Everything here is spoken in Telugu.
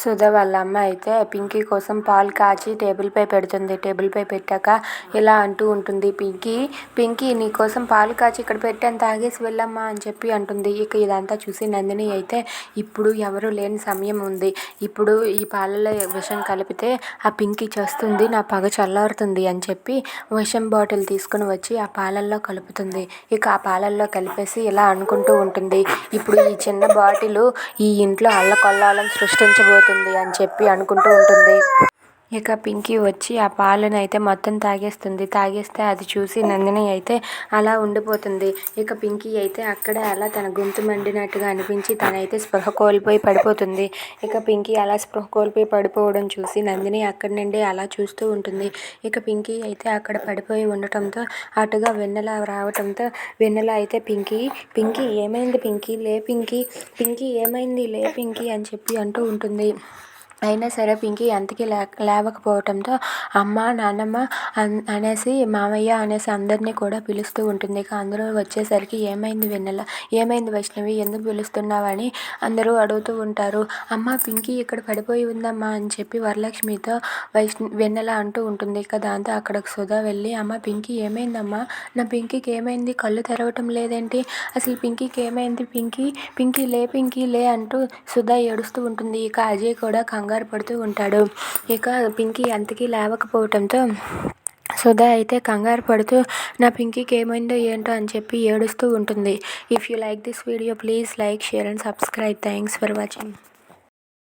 సుధ వాళ్ళ అమ్మ అయితే పింకీ కోసం పాలు కాచి టేబుల్పై పెడుతుంది. టేబుల్పై పెట్టాక ఇలా అంటూ ఉంటుంది. పింకీ పింకీ నీ కోసం పాలు కాచి ఇక్కడ పెట్టాను తాగేసి వెళ్ళమ్మా అని చెప్పి అంటుంది. ఇక ఇదంతా చూసి నందిని అయితే ఇప్పుడు ఎవరు లేని సమయం ఉంది. ఇప్పుడు ఈ పాలలో విషం కలిపితే ఆ పింకీ చేస్తుంది నా పగ చల్లారుతుంది అని చెప్పి విషం బాటిల్ తీసుకుని వచ్చి ఆ పాలల్లో కలుపుతుంది. ఇక ఆ పాలల్లో కలిపేసి ఇలా అనుకుంటూ ఉంటుంది. ఇప్పుడు ఈ చిన్న బాటిల్ ఈ ఇంట్లో అల్లకొల్లాలం పోతుంది అని చెప్పి అనుకుంటూ ఉంటుంది. ఇక పింకీ వచ్చి ఆ పాలను అయితే మొత్తం తాగేస్తుంది. తాగేస్తే అది చూసి నందిని అయితే అలా ఉండిపోతుంది. ఇక పింకీ అయితే అక్కడే అలా తన గొంతు మండినట్టుగా అనిపించి తనైతే స్పృహ కోల్పోయి పడిపోతుంది. ఇక పింకీ అలా స్పృహ కోల్పోయి పడిపోవడం చూసి నందిని అక్కడి నుండి అలా చూస్తూ ఉంటుంది. ఇక పింకీ అయితే అక్కడ పడిపోయి ఉండటంతో అటుగా వెన్నెల రావటంతో వెన్నెల అయితే పింకీ పింకీ ఏమైంది పింకీ? లే పింకీ పింకీ ఏమైంది? లే పింకీ అని చెప్పి అంటూ ఉంటుంది. అయినా సరే పింకీ అంతకీ లే లేవకపోవటంతో అమ్మ నాన్నమ్మ అన్ అనేసి మామయ్య అనేసి అందరినీ కూడా పిలుస్తూ ఉంటుంది. ఇక అందరూ వచ్చేసరికి ఏమైంది వెన్నెల? ఏమైంది వైష్ణవి? ఎందుకు పిలుస్తున్నావని అందరూ అడుగుతూ ఉంటారు. అమ్మ పింకీ ఇక్కడ పడిపోయి ఉందమ్మా అని చెప్పి వరలక్ష్మితో వైష్ణ వెన్నెల అంటూ ఉంటుంది. ఇక దాంతో అక్కడికి సుధా వెళ్ళి అమ్మ పింకీ ఏమైందమ్మా? నా పింకీకి ఏమైంది? కళ్ళు తెరవటం లేదేంటి? అసలు పింకీకి ఏమైంది పింకీ? పింకీ లే పింకీ లే అంటూ సుధా ఏడుస్తూ ఉంటుంది. ఇక అజయ్ కూడా కంగారు పడుతూ ఉంటాడు. ఇక పింకీ అంతకీ లేవకపోవటంతో సుధా అయితే కంగారు పడుతూ నా పింకీకి ఏమైందో ఏంటో అని చెప్పి ఏడుస్తూ ఉంటుంది. If you like this video please like share and subscribe thanks for watching